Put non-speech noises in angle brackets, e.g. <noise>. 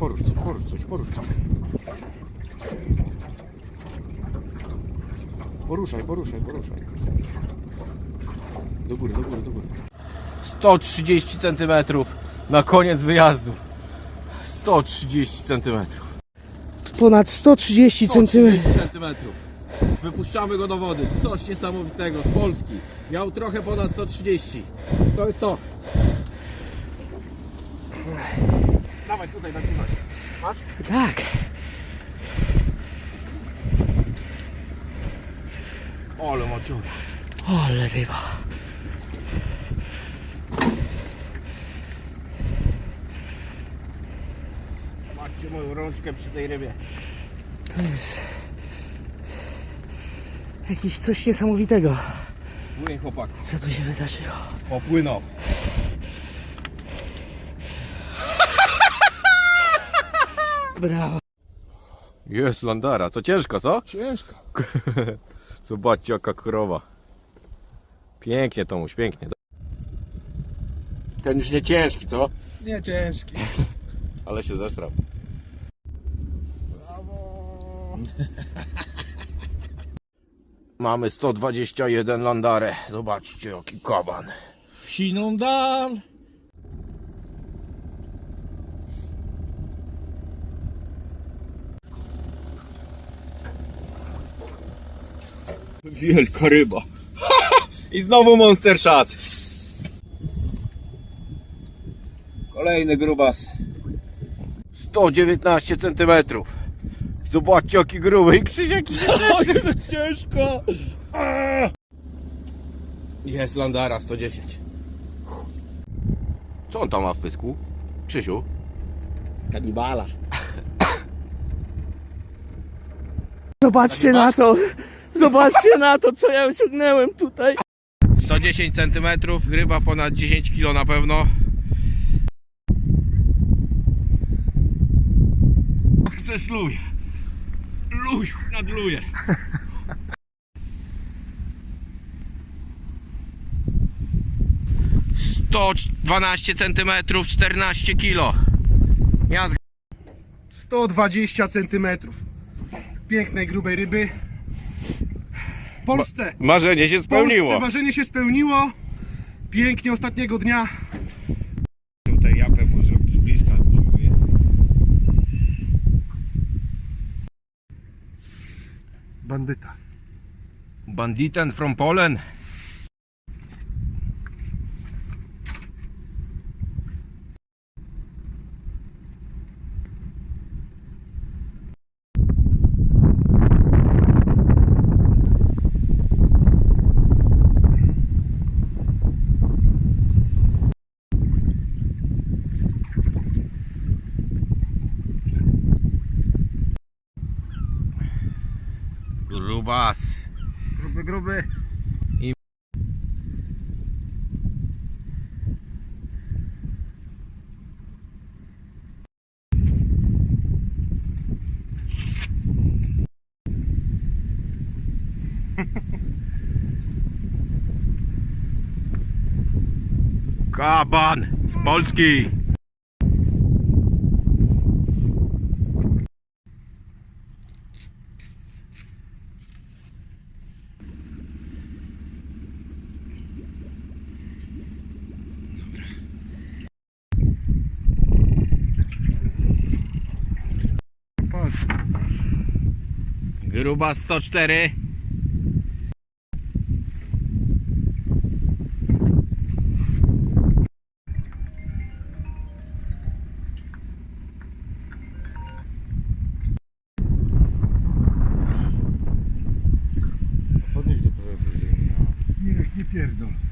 porusz coś, porusz coś, porusz coś. Poruszaj, poruszaj, poruszaj. Do góry, do góry, do góry. 130 cm na koniec wyjazdu. 130 cm. Ponad 130 cm. 130 cm. Wypuszczamy go do wody. Coś niesamowitego z Polski. Miał trochę ponad 130. To jest to. Dawaj tutaj, nagrywaj. Masz? Tak. Ole maciura. Ale ryba. Zobaczcie moją rączkę przy tej rybie. To jest jakieś coś niesamowitego. Płyń chłopak. Co tu się wydarzyło? Popłynął. Brawo. Jest landara. Co ciężko, co? Ciężko. <laughs> Zobaczcie jaka krowa. Pięknie Tomuś, pięknie. Ten już nie ciężki, co? Nie ciężki. <laughs> Ale się zesrał. Brawo. <laughs> Mamy 121 landarę. Zobaczcie jaki kaban. W siną dal. Wielka ryba. <laughs> I znowu monster shot. Kolejny grubas. 119 cm. Zobaczcie jaki gruby i Krzysiek <laughs> Ciężko. Jest landara 110. Co on tam ma w pysku? Krzysiu? Kanibala. Zobaczcie na to. Zobaczcie na to, co ja osiągnąłem tutaj. 110 cm, ryba ponad 10 kg na pewno. To jest luj. Luj nadluje. Sto dwanaście centymetrów, 14 kilo. Ja 120 centymetrów. Pięknej, grubej ryby. Polsce. marzenie się W Polsce spełniło. marzenie się spełniło. Pięknie ostatniego dnia. Tutaj japę może z bliska. Bandyta. Banditen from Poland. Grubas. Gruby, gruby. Kaban z Polski. Gruba 104 Podnieś pierdol.